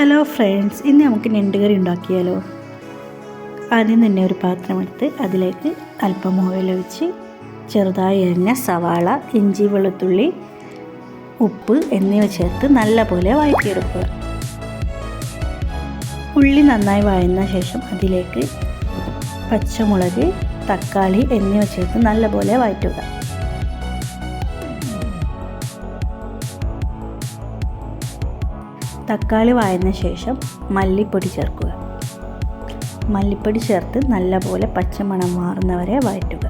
Hello friends ഇന്ന് നമുക്ക് ഞണ്ടുകറി ഉണ്ടാക്കിയാലോ? ആദ്യം തന്നെ ഒരു പാത്രമെടുത്ത് അതിലേക്ക് അല്പം ഒഴിച്ച് ചെറുതായി അരിഞ്ഞ സവാള ഇഞ്ചി വെളുത്തുള്ളി ഉപ്പ് എന്നിവ ചേർത്ത് നല്ലപോലെ വഴറ്റിയെടുക്കുക. ഉള്ളി നന്നായി വഴന്ന ശേഷം അതിലേക്ക് പച്ചമുളക് തക്കാളി എന്നിവ ചേർത്ത് നല്ലപോലെ വഴറ്റുക. തക്കാളി വായന ശേഷം മല്ലിപ്പൊടി ചേർക്കുക. മല്ലിപ്പൊടി ചേർത്ത് നല്ലപോലെ പച്ചമണം മാറുന്നവരെ വഴറ്റുക.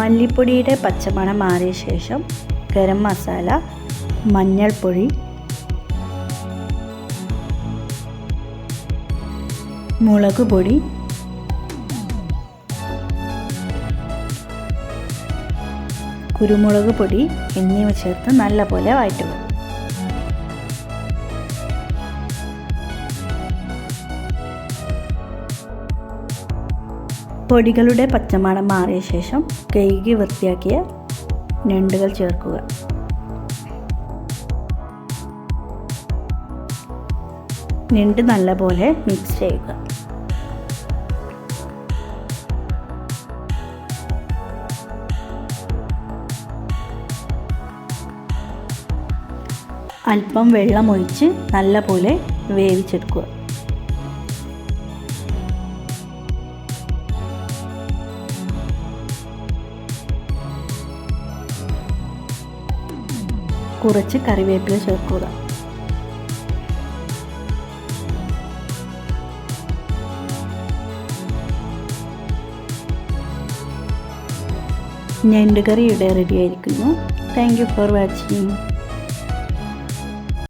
മല്ലിപ്പൊടിയുടെ പച്ചമണം മാറിയ ശേഷം ഗരം മസാല മഞ്ഞൾപ്പൊടി മുളക് പൊടി. കുരുമുളക് പൊടി എന്നിവ ചേർത്ത് നല്ലപോലെ വഴറ്റുക. പൊടികളുടെ പച്ചമണം മാറിയ ശേഷം കഴുകി വൃത്തിയാക്കിയ ഞണ്ടുകൾ ചേർക്കുക. ഞണ്ട് നല്ലപോലെ മിക്സ് ചെയ്യുക. അല്പം വെള്ളമൊഴിച്ച് നല്ലപോലെ വേവിച്ചെടുക്കുക. കുറച്ച് കറിവേപ്പില ചേർക്കുക. ഞണ്ട് കറി ഇവിടെ റെഡി ആയിരിക്കുന്നു. Thank you for watching